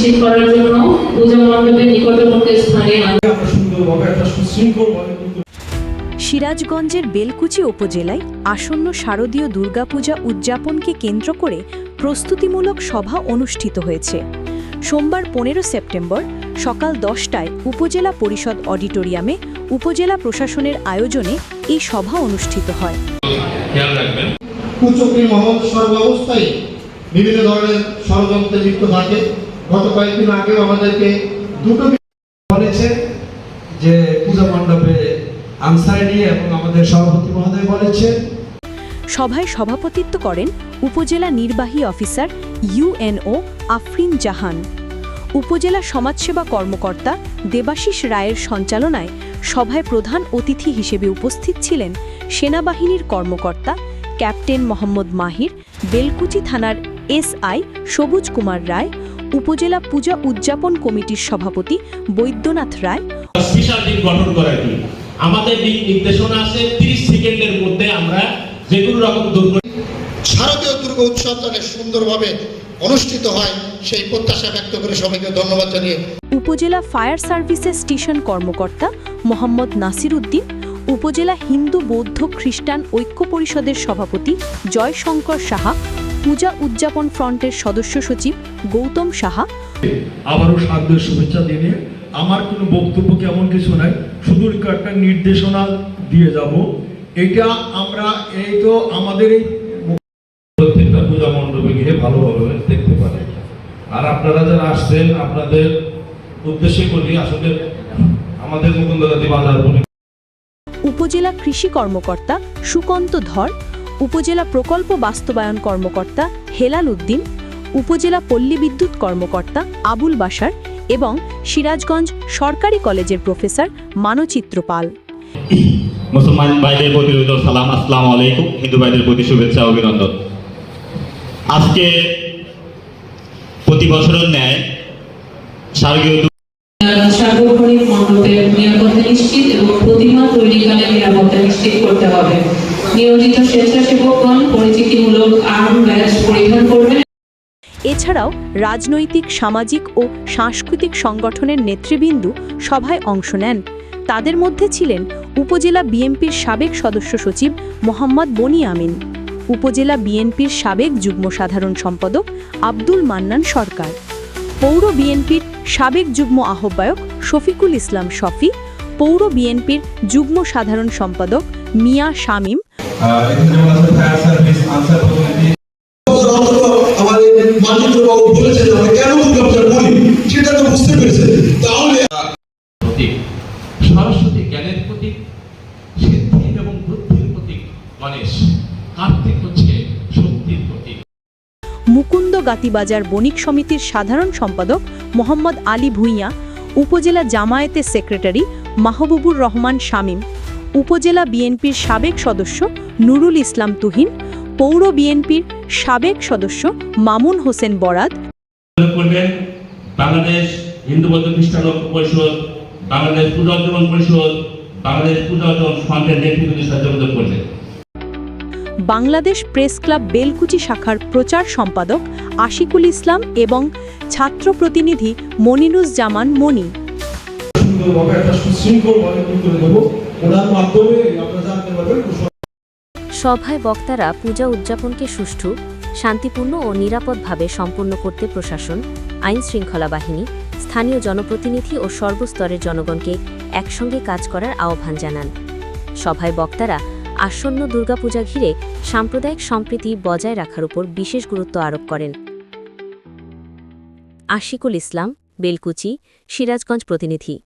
নিশ্চিত করার জন্য পূজা মণ্ডপের নিকটবর্তী স্থানে সিরাজগঞ্জের বেলকুচি উপজেলায় আসন্ন শারদীয় দুর্গাপূজা উদযাপনকে কেন্দ্র করে প্রস্তুতিমূলক সভা অনুষ্ঠিত হয়েছে। সোমবার পনেরো সেপ্টেম্বর সকাল দশটায় উপজেলা পরিষদ অডিটোরিয়ামে উপজেলা প্রশাসনের আয়োজনে এই সভা অনুষ্ঠিত হয়। কুচক্রী মহল সর্বাবস্থায় বিভিন্ন ধরনের ষড়যন্ত্রে লিপ্ত থাকে। গত কয়েকদিন আগেও আমাদেরকে দুটো বলেছে, যে পূজা মণ্ডপে আনসারি এবং আমাদের সভাপতি মহোদয় বলেছে। সভায় সভাপতিত্ব করেন উপজেলা নির্বাহী অফিসার ইউএনও আফরিন জাহান। উপজেলা সমাজসেবা কর্মকর্তা দেবাশিস রায়ের সঞ্চালনায় সভায় প্রধান অতিথি হিসেবে উপস্থিত ছিলেন সেনাবাহিনীর কর্মকর্তা ক্যাপ্টেন মোহাম্মদ মাহির, বেলকুচি থানার এসআই সবুজ কুমার রায় উপজেলা পূজা উদযাপন কমিটির সভাপতি বৈদ্যনাথ রায়। স্পেশাল টিম গঠন করার কি আমাদের দিক নির্দেশনা আছে 30 সেকেন্ডের মধ্যে আমরা যে কোনো রকম দুর্ঘটনা শারদীয় দুর্গা উৎসব যাতে সুন্দরভাবে অনুষ্ঠিত হয় সেই প্রত্যাশা ব্যক্ত করে সবাইকে ধন্যবাদ জানিয়ে উপজেলা ফায়ার সার্ভিসেস স্টেশন কর্মকর্তা মোহাম্মদ নাসির উদ্দিন উপজেলা হিন্দু বৌদ্ধ খ্রিস্টান ঐক্য পরিষদের সভাপতি জয়শঙ্কর সাহা পূজা উদযাপন ফ্রন্টের সদস্য সচিব গৌতম সাহা। আবারও সাধ্যের শুভেচ্ছা দিয়ে আমার কোনো বক্তব্য কেমন কিছু নাই? শুধু একটা নির্দেশনা দিয়ে যাব। এটা আমরা এই তো আমাদের এই প্রত্যেকটা পূজা মণ্ডপে গিয়ে ভালোভাবে দেখতে পারে। আর আপনারা যারা আসছেন আপনাদের উদ্দেশ্যে করি আসলে আমাদের মুকুন্দরাদি বাজার উপজেলা কৃষি কর্মকর্তা সুকন্ত ধর উপজেলা প্রকল্প বাস্তবায়ন কর্মকর্তা হেলাল উদ্দিন, উপজেলা পল্লী বিদ্যুৎ কর্মকর্তা আবুল বাসার এবং সিরাজগঞ্জ সরকারি কলেজের প্রফেসর মানচিত্র পাল। মুসলমান ভাইদের প্রতি সালাম, আসসালামু আলাইকুম। হিন্দু ভাইদের প্রতি শুভেচ্ছা, অভিনন্দন। আজকে প্রতি বছরের ন্যায় শারদীয় প্রতিমা তৈরিকালে নিরাপত্তা নিশ্চিত করতে হবে। নিয়োজিত স্বেচ্ছাসেবকগণ পরিচিতিমূলক আর্ম ব্যাচ পরিধান করবেন। এছাড়াও রাজনৈতিক, সামাজিক ও সাংস্কৃতিক সংগঠনের নেতৃবৃন্দ সভায় অংশ নেন। তাদের মধ্যে ছিলেন উপজেলা বিএনপির সাবেক সদস্য সচিব মোহাম্মদ বনি আমিন, উপজেলা বিএনপির সাবেক যুগ্ম সাধারণ সম্পাদক আব্দুল মান্নান সরকার, পৌর বিএনপির সাবেক যুগ্ম আহ্বায়ক শফিকুল ইসলাম শফি পৌর বিএনপির যুগ্ম সাধারণ সম্পাদক মিয়া শামীম। সরস্বতী জ্ঞানের প্রতীক এবং বুদ্ধির প্রতীক গণেশ। কার্তিক হচ্ছে শক্তির প্রতীক। মুকুন্দ গাতিবাজার বণিক সমিতির সাধারণ সম্পাদক মোহাম্মদ আলী ভূঁইয়া উপজেলা জামায়াতের সেক্রেটারি মাহবুবুর রহমান শামীম উপজেলা বিএনপির সাবেক সদস্য নুরুল ইসলাম তুহিন পৌর বিএনপির সাবেক সদস্য মামুন হোসেন বরাদ করবেন বাংলাদেশ হিন্দু বৌদ্ধ খ্রিস্টান পরিষদ বাংলাদেশ পূজা পরিষদ বাংলাদেশ পূজা ফ্রন্টের নেতৃত্ব করবেন বাংলাদেশ প্রেস ক্লাব বেলকুচি শাখার প্রচার সম্পাদক আশিকুল ইসলাম এবং ছাত্র প্রতিনিধি মনিরুজ্জামান মনি। একটা ওনার মাধ্যমে আপনারা জানতে পারবেন সভায় বক্তারা পূজা উদযাপনকে সুষ্ঠু, শান্তিপূর্ণ ও নিরাপদভাবে সম্পন্ন করতে প্রশাসন, আইন শৃঙ্খলা বাহিনী, স্থানীয় জনপ্রতিনিধি ও সর্বস্তরের জনগণকে একসঙ্গে কাজ করার আহ্বান জানান। সভায় বক্তারা আসন্ন দুর্গাপূজা ঘিরে সাম্প্রদায়িক সম্প্রীতি বজায় রাখার উপর বিশেষ গুরুত্ব আরোপ করেন। আশিকুল ইসলাম, বেলকুচি, সিরাজগঞ্জ প্রতিনিধি।